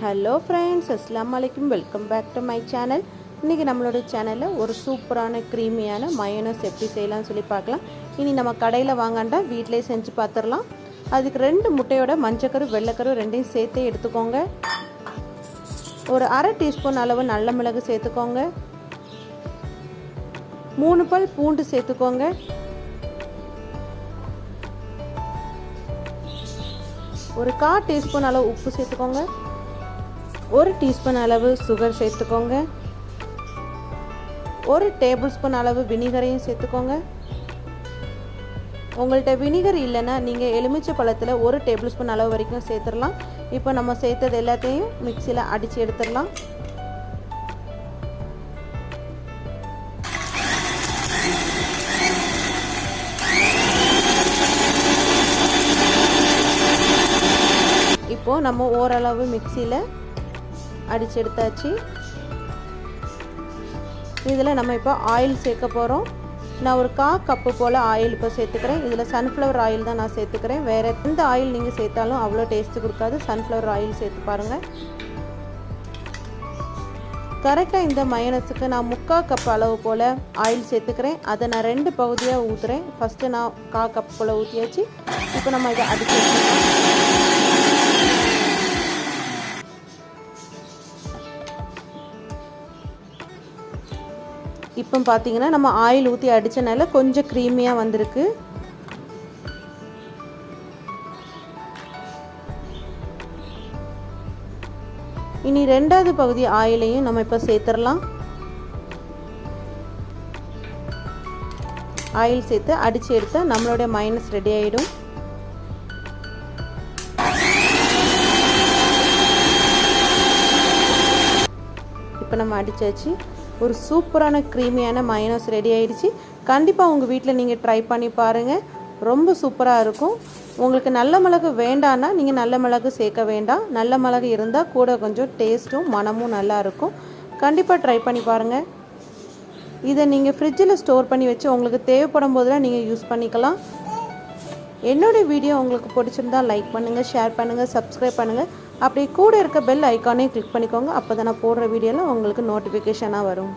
Hello friends அஸ்லாம் வலைக்கும் welcome back to my channel இன்றைக்கி நம்மளோட சேனலில் ஒரு சூப்பரான க்ரீமியான மயோனஸ் எப்படி செய்யலாம்னு சொல்லி பார்க்கலாம். இனி நம்ம கடையில் வாங்காண்டா வீட்டிலே செஞ்சு பார்த்துடலாம் அதுக்கு ரெண்டு முட்டையோட மஞ்சக்கரு வெள்ளைக்கரு ரெண்டையும் சேர்த்தே எடுத்துக்கோங்க. ஒரு அரை டீஸ்பூன் அளவு நல்ல மிளகு சேர்த்துக்கோங்க. மூணு பல் பூண்டு சேர்த்துக்கோங்க. ஒரு கா டீஸ்பூன் அளவு உப்பு சேர்த்துக்கோங்க. ஒரு டீஸ்பூன் அளவு சுகர் சேர்த்துக்கோங்க. ஒரு டேபிள் ஸ்பூன் அளவு வினிகரையும் சேர்த்துக்கோங்க. உங்கள்கிட்ட வினிகர் இல்லைன்னா நீங்கள் எலுமிச்சை பழத்தில் ஒரு டேபிள் ஸ்பூன் அளவு வரைக்கும் சேர்த்துடலாம். இப்போ நம்ம சேர்த்தது எல்லாத்தையும் மிக்சியில் அடித்து எடுத்துடலாம். இப்போது நம்ம ஓரளவு மிக்சியில் அடித்து எடுத்தாச்சு இதில் நம்ம இப்போ ஆயில் சேர்க்க போகிறோம் நான் ஒரு கா கப்பு போல் ஆயில் இப்போ சேர்த்துக்கிறேன். இதில் சன்ஃப்ளவர் ஆயில் தான் நான் சேர்த்துக்கிறேன். வேறு எந்த ஆயில் நீங்கள் சேர்த்தாலும் அவ்வளோ டேஸ்ட்டு கொடுக்காது. சன்ஃப்ளவர் ஆயில் சேர்த்து பாருங்கள் கரெக்டாக இந்த மயனஸுக்கு நான் முக்கால் கப் அளவு போல் ஆயில் சேர்த்துக்கிறேன். அதை நான் ரெண்டு பகுதியாக ஊற்றுறேன் ஃபஸ்ட்டு நான் கா கப் போல் ஊற்றியாச்சு இப்போ நம்ம இதை அடிச்சு இப்போ பார்த்தீங்கன்னா நம்ம ஆயில் ஊற்றி அடித்தனால கொஞ்சம் க்ரீமியாக வந்திருக்கு. இனி ரெண்டாவது பகுதி ஆயிலையும் நம்ம இப்போ சேர்த்துடலாம். ஆயில் சேர்த்து அடித்து எடுத்தால் நம்மளுடைய மைனஸ் ரெடி ஆகிடும் இப்போ நம்ம அடித்தாச்சு ஒரு சூப்பரான க்ரீமியான மயனோஸ் ரெடி ஆயிடுச்சு. கண்டிப்பாக உங்கள் வீட்டில் நீங்கள் ட்ரை பண்ணி பாருங்கள் ரொம்ப சூப்பராக இருக்கும். உங்களுக்கு நல்ல மிளகு வேண்டான்னா நீங்கள் நல்ல மிளகு சேர்க்க வேண்டாம். நல்ல மிளகு இருந்தால் கூட கொஞ்சம் டேஸ்ட்டும் மனமும் நல்லா இருக்கும். கண்டிப்பாக ட்ரை பண்ணி பாருங்கள் இதை நீங்கள் ஃப்ரிட்ஜில் ஸ்டோர் பண்ணி வச்சு உங்களுக்கு தேவைப்படும் போதெல்லாம் நீங்கள் யூஸ் பண்ணிக்கலாம். என்னுடைய வீடியோ உங்களுக்கு பிடிச்சிருந்தா லைக் பண்ணுங்கள் ஷேர் பண்ணுங்கள் சப்ஸ்கிரைப் பண்ணுங்கள் அப்படி கூட இருக்க பெல் ஐக்கானே கிளிக் பண்ணிக்கோங்க. அப்போ தான் நான் போடுற வீடியோலாம் உங்களுக்கு நோட்டிஃபிகேஷனாக வரும்.